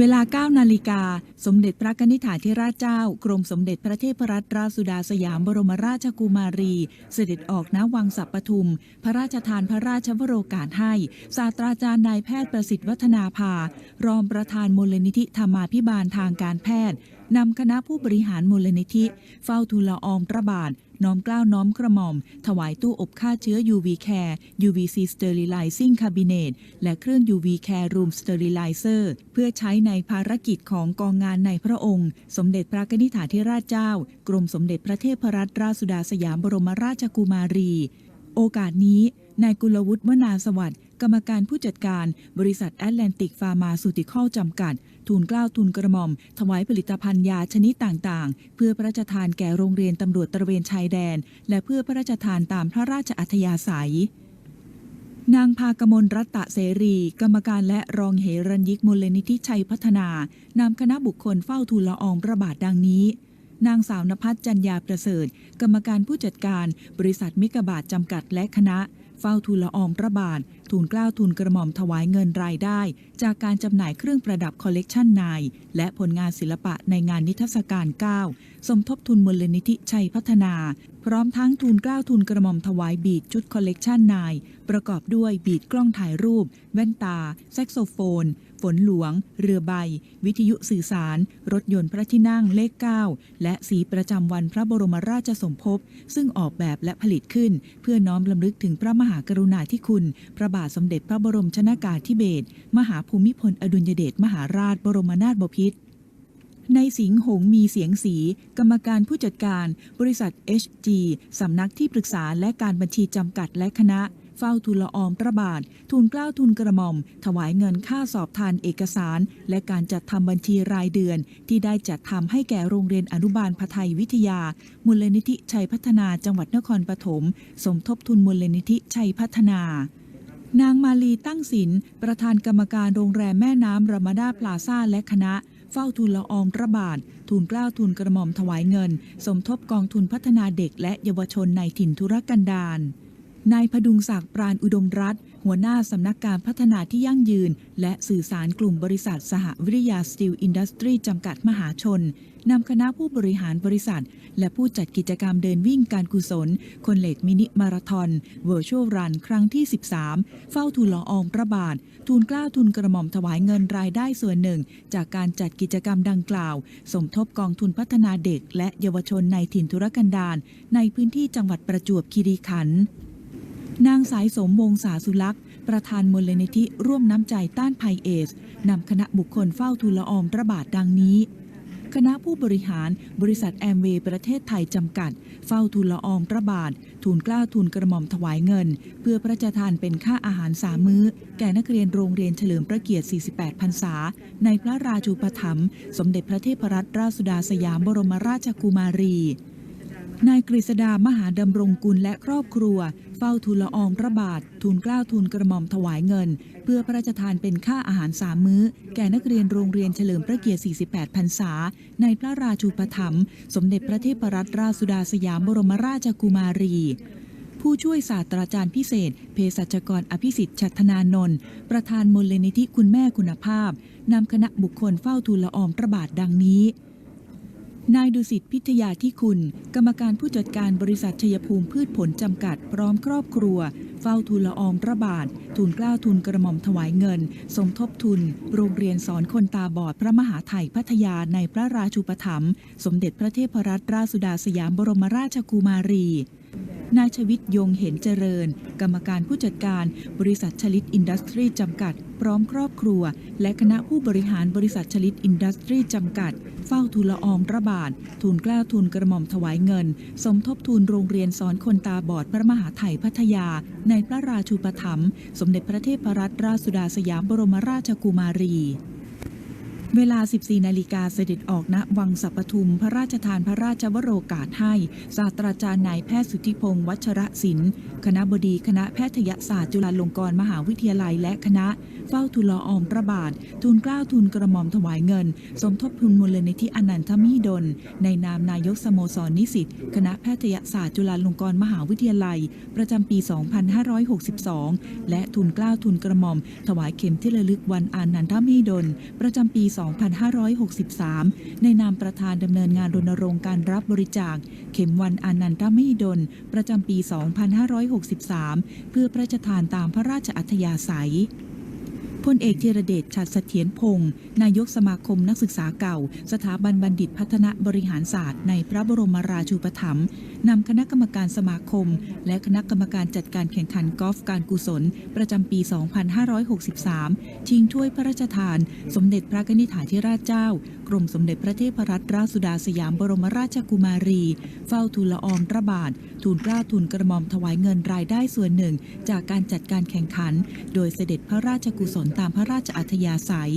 เวลา 9 นาฬิกา สมเด็จพระกนิษฐาธิราชเจ้า กรมสมเด็จพระเทพรัตนราชสุดาสยามบรมราชกุมารี เสด็จออกณวังสัปปทุม พระราชทานพระราชวโรกาสให้ ศาสตราจารย์นายแพทย์ประสิทธิ์วัฒนาภา รองประธานมูลนิธิธรรมาภิบาลทางการแพทย์ นำคณะผู้บริหารมูลนิธิ เฝ้าทูลละอองพระบาท น้อมเกล้าน้อมกระหม่อม ถวายตู้อบฆ่าเชื้อ UV Care UVC Sterilizing Cabinet และเครื่อง UV Care Room Sterilizer เพื่อใช้ในภารกิจของกองงานในพระองค์ สมเด็จพระกนิษฐาธิราชเจ้า กรมสมเด็จพระเทพรัตนราชสุดาสยามบรมราชกุมารี โอกาสนี้นายกุลวุฒิวนาสวัสดิ์ กรรมการผู้จัดการบริษัทแอตแลนติกฟาร์มาสูติคอลจำกัด ทูลเกล้าทูลกระหม่อม ถวายผลิตภัณฑ์ยาชนิดต่างๆ เพื่อพระราชทานแก่โรงเรียนตำรวจตระเวนชายแดน และเพื่อพระราชทานตามพระราชอัธยาศัยนางพากมลรัตตะเสรี กรรมการและรองเหรัญยิกมูลนิธิชัยพัฒนานำคณะบุคคลเฝ้าทูลละอองระบาทดังนี้ นางสาวนภัสจันยาประเสริฐ กรรมการผู้จัดการ บริษัทมิกบาทจำกัดและคณะ เฝ้าทูลละอองพระบาท ทูลเกล้าทูลกระหม่อมถวายเงินรายได้ จากการจำหน่ายเครื่องประดับคอลเลกชันนาย และผลงานศิลปะในงานนิทรรศการ 9 สมทบทุนมูลนิธิชัยพัฒนา พร้อมทั้งทูลเกล้าทูลกระหม่อมถวายบีดชุดคอลเลกชันนาย ประกอบด้วยบีดกล้องถ่ายรูป แว่นตา แซกโซโฟน ฝนหลวง เรือใบ วิทยุสื่อสาร รถยนต์พระที่นั่งเลข 9 และสีประจำวันพระบรมราชสมภพ ซึ่งออกแบบและผลิตขึ้น เพื่อน้อมลำลึกถึงพระมหากรุณาธิคุณ พระบาทสมเด็จพระบรมชนากาธิเบศรมหาภูมิพลอดุลยเดชมหาราชบรมนาถบพิตรในสิงห์หงมีเสียงสี กรรมการผู้จัดการ บริษัท HG สำนักที่ปรึกษาและการบัญชีจำกัดและคณะ เฝ้าทูลละอองพระบาท ทูลเกล้าทูลกระหม่อม ถวายเงินค่าสอบทานเอกสาร และการจัดทำบัญชีรายเดือน ที่ได้จัดทำให้แก่โรงเรียนอนุบาลพไทยวิทยา มูลนิธิชัยพัฒนาจังหวัดนครปฐมสมทบทุนมูลนิธิชัยพัฒนานางมาลีตั้งศิลประธานกรรมการโรงแรมแม่น้ำรามาดาพลาซ่าและคณะ เฝ้าทูลละอองระบาททูลกล้าทูลกระหม่อมถวายเงิน สมทบกองทุนพัฒนาเด็กและเยาวชนในถิ่นธุรกันดาร นายพดุงศักดิ์ปราณอุดมรัฐ หัวหน้าสำนักการพัฒนาที่ยั่งยืน และสื่อสารกลุ่มบริษัท สหวิทยาสตีลอินดัสทรีจำกัดมหาชนนำคณะผู้บริหารบริษัท และผู้จัดกิจกรรมเดินวิ่งการกุศล คนเหล็กมินิมาราทอนเวอร์ชวลรัน ครั้งที่ 13 เฝ้าทูลละอองพระบาท ทูลกล้าทูลกระหม่อมถวายเงินรายได้ส่วนหนึ่ง จากการจัดกิจกรรมดังกล่าว สมทบกองทุนพัฒนาเด็ก และเยาวชนในถิ่นธุรกันดารในพื้นที่จังหวัดประจวบคีรีขันธ์ นางสายสมวงศาสุลักษ์ประธานมูลนิธิร่วมน้ำใจต้านภัยเอสนำคณะบุคคลเฝ้าทูลละอองระบาทดังนี้ คณะผู้บริหารบริษัทแอมเวย์ประเทศไทยจำกัด เฝ้าทูลละอองระบาททูลกล้าทูลกระหม่อมถวายเงิน เพื่อพระราชทานเป็นค่าอาหารสามมื้อ แก่นักเรียนโรงเรียนเฉลิมพระเกียรติ 48 พรรษา ในพระราชูปถัมภ์สมเด็จพระเทพรัตนราชสุดาสยามบรมราชกุมารี นายกฤษดามหาดำรงกุลและครอบครัว เฝ้าทูลละอองพระบาททูลเกล้าทูลกระหม่อมถวายเงิน เพื่อพระราชทานเป็นค่าอาหารสามมื้อ แก่นักเรียนโรงเรียนเฉลิมพระเกียรติ 48 พรรษา ในพระราชูปถัมภ์สมเด็จพระเทพรัตนราชสุดาสยามบรมราชกุมารีผู้ช่วยศาสตราจารย์พิเศษ เภสัชกรอภิสิทธิ์ชัตนานนท์ประธานมูลนิธิคุณแม่คุณภาพนำคณะบุคคลเฝ้าทูลละอองพระบาทดังนี้ นายดุสิตพิทยาที่คุณ กรรมการผู้จัดการบริษัทชัยภูมิพืชผลจำกัด พร้อมครอบครัว เฝ้าทูลละอองระบาททูลกล้าทุนกระหม่อมถวายเงิน สมทบทุน โรงเรียนสอนคนตาบอดพระมหาไทยพัทยาในพระราชูปถัมภ์สมเด็จพระเทพรัตนราชสุดาสยามบรมราชกุมารี นายชวิตยงเห็นเจริญ กรรมการผู้จัดการบริษัทชลิตอินดัสทรีจำกัด พร้อมครอบครัว และคณะผู้บริหารบริษัทชลิตอินดัสทรีจำกัด เฝ้าทูลละอองระบาททูลกล้าทูลกระหม่อมถวายเงิน สมทบทุนโรงเรียนสอนคนตาบอดพระมหาไทยพัทยา ในพระราชูปถัมภ์สมเด็จพระเทพรัตนราชสุดาสยามบรมราชกุมารี เวลา 14 นาฬิกาเสด็จออกณวังสัปทุม พระราชทานพระราชวโรกาสให้ ศาสตราจารย์นายแพทย์สุทธิพงศ์วัชระศิลป์ คณะบดีคณะแพทยศาสตร์จุฬาลงกรณ์มหาวิทยาลัยและคณะ เฝ้าทูลอองพระบาท ทูลเกล้าทูลกระหม่อมถวายเงิน สมทบทุนมูลนิธิอนันทมิดล ในนามนายกสโมสรนิสิต คณะแพทยศาสตร์จุฬาลงกรณ์มหาวิทยาลัย ประจำปี 2562 และทุนเกล้าทุนกระหม่อม ถวายเข็มที่ระลึกวันอานันทมิดล ประจำปี2563 ในนามประธานดำเนินงานรณรงค์การรับบริจาค เข็มวันอานันตมหิดล ประจำปี 2563 เพื่อพระราชทานตามพระราชอัธยาศัยพลเอกธีรเดชชัดเสถียรพงศ์นายกสมาคมนักศึกษาเก่า สถาบันบัณฑิตพัฒนบริหารศาสตร์ในพระบรมราชูปถัมภ์นำคณะกรรมการสมาคม และคณะกรรมการจัดการแข่งขันกอล์ฟการกุศล ประจำปี 2563 ชิงถ้วยพระราชทาน สมเด็จพระนิธิถาธิราชเจ้า กรมสมเด็จพระเทพรัตนราชสุดาสยามบรมราชกุมารี เฝ้าทูลละอองระบาท ทูลเกล้าทูลกระหม่อมถวายเงินรายได้ส่วนหนึ่ง จากการจัดการแข่งขัน โดยเสด็จพระราชกุศลตามพระราชอัธยาศัย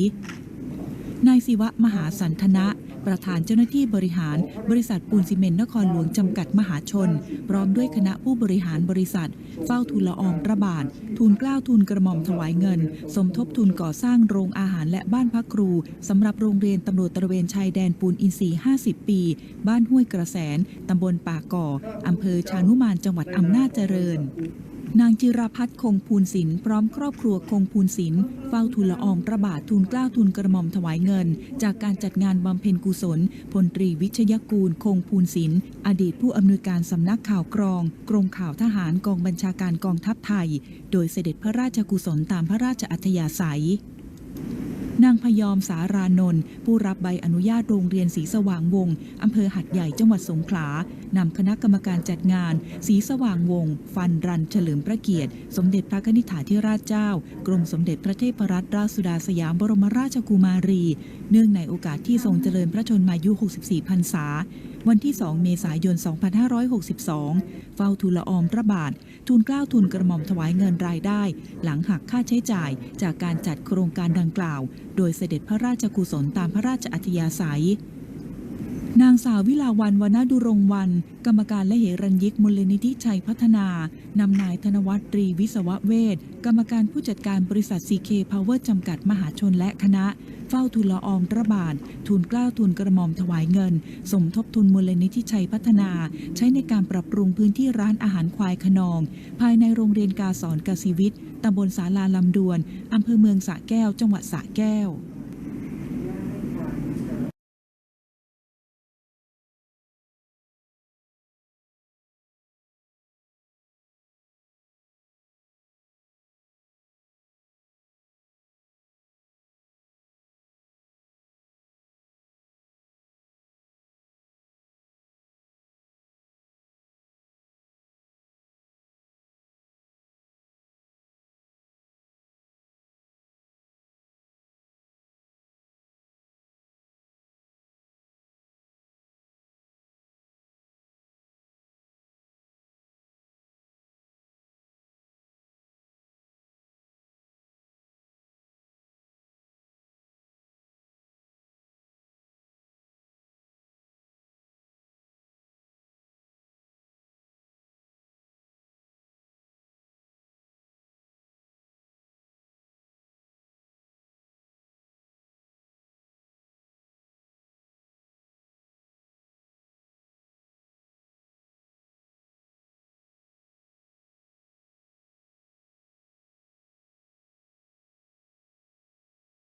นายศิวะมหาสันทนะ ประธานเจ้าหน้าที่บริหาร บริษัทปูนซีเมนต์นครหลวงจำกัดมหาชน พร้อมด้วยคณะผู้บริหารบริษัท เฝ้าทูลละอองระบาททูลเกล้าวทูลกระหม่อมถวายเงิน สมทบทุนก่อสร้างโรงอาหารและบ้านพักครูสำหรับโรงเรียนตำรวจตระเวนชายแดนปูนอินทรีย์50 ปี บ้านห้วยกระแสนตำบลป่าก่ออำเภอชานุมานจังหวัดอำนาจเจริญ นางจิราพัฒน์คงภูลศิลป์พร้อมครอบครัวคงภูลศิลป์เฝ้าทูลละอองพระบาททูลเกล้าทูลกระหม่อมถวายเงิน จากการจัดงานบำเพ็ญกุศลพลตรีวิชยกูล คงภูลศิลป์อดีตผู้อำนวยการสำนักข่าวกรอง กรมข่าวทหารกองบัญชาการกองทัพไทย โดยเสด็จพระราชกุศลตามพระราชอัธยาศัย นางพยอมสารานนท์ผู้รับใบอนุญาตโรงเรียนศรีสว่างวงศ์อำเภอหัดใหญ่จังหวัดสงขลานำคณะกรรมการจัดงานศรีสว่างวงศ์ฟันรันเฉลิมพระเกียรติ สมเด็จพระนิธิถาธิราชเจ้า กรมสมเด็จพระเทพรัตนราชสุดาสยามบรมราชกุมารี เนื่องในโอกาสที่ทรงเจริญพระชนมายุ 64 พรรษา วันที่ 2 เมษายน 2562 ฝ้าทูลละอองพระบาท ทูลเกล้าทูลกระหม่อมถวายเงินรายได้ หลังหักค่าใช้จ่ายจากการจัดโครงการดังกล่าว โดยเสด็จพระราชกุศลตามพระราชอัธยาศัย นางสาววิลาวันวนาดุรงวัน กรรมการและเหรัญยิกมูลนิธิชัยพัฒนานำนายธนวัฒน์ตรีวิศวะเวทกรรมการผู้จัดการบริษัท CK Power จำกัดมหาชนและคณะ เฝ้าทูลละอองระบาททูลเกล้าทูลกระหม่อมถวายเงิน สมทบทุนมูลนิธิชัยพัฒนา ใช้ในการปรับปรุงพื้นที่ร้านอาหารควายขนอง ภายในโรงเรียนกาสอนกสิวิทย์ตำบลสาลาลำดวนอำเภอเมืองสระแก้ว จังหวัดสระแก้ว